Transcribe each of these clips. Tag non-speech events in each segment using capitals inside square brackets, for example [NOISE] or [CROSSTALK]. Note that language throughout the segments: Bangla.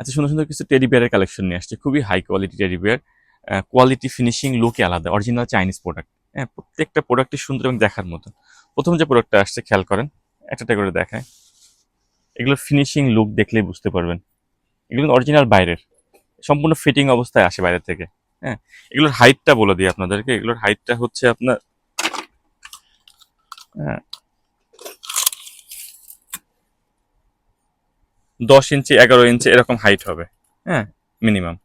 আচ্ছা সুন্দর সুন্দর কিছু টেডি বিয়ারের কালেকশন নিয়ে আসছে। খুবই high quality teddy bear quality finishing লুকই আলাদা অরিজিনাল চাইনিজ প্রোডাক্ট হ্যাঁ প্রত্যেকটা প্রোডাক্টই সুন্দর এবং দেখার মতো। প্রথম যে প্রোডাক্টটা আসছে, খেয়াল করেন, একটা করে দেখায়। এগুলোর ফিনিশিং লুক দেখলেই বুঝতে পারবেন। এগুলো অরিজিনাল বাইরের, সম্পূর্ণ ফিটিং অবস্থায় আসে বাইরে থেকে। হ্যাঁ এগুলোর হাইটটা বলে দিই আপনাদেরকে। এগুলোর হাইটটা হচ্ছে আপনার দশ ইঞ্চি এগারো ইঞ্চি এরকম হাইট হবে হ্যাঁ মিনিমাম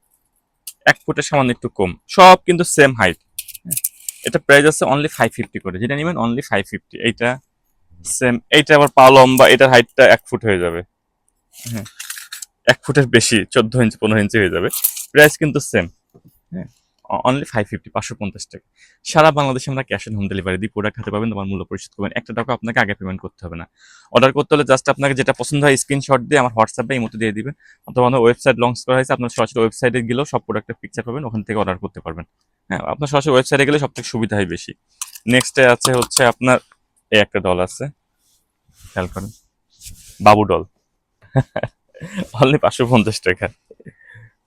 এক ফুটের সামান্য একটু কম সব কিন্তু সেম হাইট এটা প্রাইস আছে অনলি ফাইভ ফিফটি করে যেটা নেবেন অনলি ফাইভ ফিফটি এইটা সেম এইটা আবার পা লম্বা এটার হাইটটা এক ফুট হয়ে যাবে। হ্যাঁ। এক ফুটের বেশি চোদ্দ ইঞ্চি পনেরো ইঞ্চি হয়ে যাবে। প্রাইস কিন্তু সেম অনলি ফাইভ ফিফটি পাঁচশো পঞ্চাশ টাকা। সারা বাংলাদেশে আমরা ক্যাশ অন হোম ডেলিভারি দিই প্রোডাক্ট হাতে পাবেন, তোমার মূল্য পরিশোধ করবেন। একটা টাকা আপনাকে আগে পেমেন্ট করতে হবে না। অর্ডার করতে হলে জাস্ট আপনাকে যেটা পছন্দ হয় স্ক্রিনশট দিয়ে আমার হোয়াটসঅ্যাপে এই মতো দিয়ে দিবেন। অথবা আমাদের ওয়েবসাইট লঞ্চ করা হয়েছে, আপনার সরাসরি ওয়েবসাইটে গেলেও সব প্রোডাক্টের পিকচার পাবেন, ওখান থেকে অর্ডার করতে পারবেন। হ্যাঁ আপনার সরাসরি ওয়েবসাইটে গেলে সব থেকে সুবিধা হয় বেশি। নেক্সটে আছে হচ্ছে আপনার, এই একটা ডল আছে। খেয়াল করেন। বাবু ডল অনলি [LAUGHS] পাঁচশো পঞ্চাশ টাকা।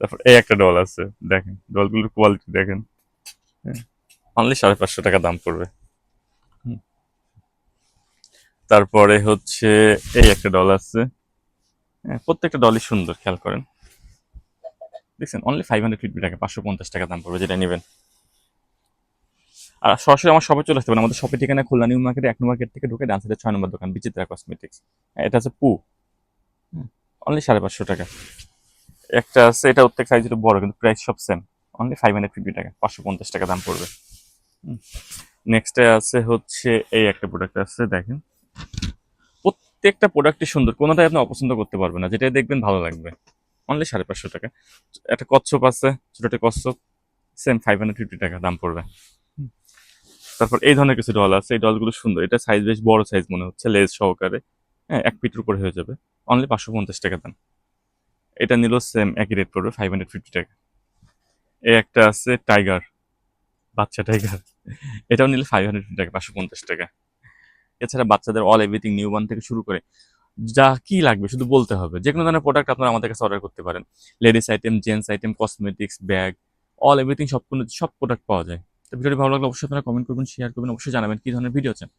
তারপর এই একটা ডল আছে, দেখেন ডলগুলোর কোয়ালিটি দেখেন। অনলি সাড়ে পাঁচশো টাকা দাম পড়বে। তারপরে হচ্ছে এই একটা ডল আছে। হ্যাঁ প্রত্যেকটা ডলই সুন্দর, খেয়াল করেন। দেখছেন অনলি ফাইভ হান্ড্রেড ফিফটি টাকা পাঁচশো পঞ্চাশ টাকা দাম পড়বে, যেটা নেবেন। আর সরাসরি আমার শপে চলে আসতে পারেন, আমাদের শপের ঠিকানা খুলনা নিউ মার্কেটে, এক মার্কেট থেকে ঢুকে ডান সাইডে ছয় নম্বর দোকান, বিচিত্রা কসমেটিক্স এটা আছে পু। অনলি সাড়ে পাঁচশো টাকা। একটা আছে, এটা প্রত্যেক সাইজ একটু বড়, কিন্তু প্রাইস সব same only five hundred fifty টাকা, পাঁচশো পঞ্চাশ টাকা দাম পড়বে। নেক্সটে আছে হচ্ছে, এই একটা প্রোডাক্ট আছে, দেখেন। প্রত্যেকটা প্রোডাক্টই সুন্দর, কোনোটাই আপনি অপছন্দ করতে পারবেন না, যেটাই দেখবেন ভালো লাগবে। অনলি সাড়ে পাঁচশো টাকা। একটা কচ্ছপ আছে ছোট একটা কচ্ছপ সেম ফাইভ হান্ড্রেড ফিফটি টাকা দাম পড়বে। তারপর এই ধরনের কিছু ডল আছে, এই ডলগুলো সুন্দর। এটা সাইজ বেশ বড় সাইজ মনে হচ্ছে, লেজ সহকারে। হ্যাঁ এক ফিটের উপরে হয়ে যাবে। অনলি পাঁচশো পঞ্চাশ টাকা দাম। এটা নিল সেম একই রেট পড়বে ফাইভ হান্ড্রেড ফিফটি টাকা। এই একটা আছে টাইগার বাচ্চা টাইগার এটাও নিলে ফাইভ হান্ড্রেড টাকা, পাঁচশো পঞ্চাশ টাকা। এছাড়া বাচ্চাদের অল এভরিথিং নিউ বান থেকে শুরু করে যা কি লাগবে, শুধু বলতে হবে। যে কোনো ধরনের প্রোডাক্ট আপনারা আমাদের কাছে অর্ডার করতে পারেন। Ladies item gents item cosmetics bag all everything সব কোনো সব প্রোডাক্ট পাওয়া যায়। তো ভিডিওটি ভালো লাগলে অবশ্যই আপনারা কমেন্ট করবেন শেয়ার করবেন, অবশ্যই জানাবেন কী ধরনের ভিডিও চান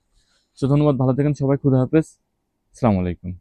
তো ধন্যবাদ, ভালো থাকেন সবাই, খুদা হাফেজ। আসসালামু আলাইকুম।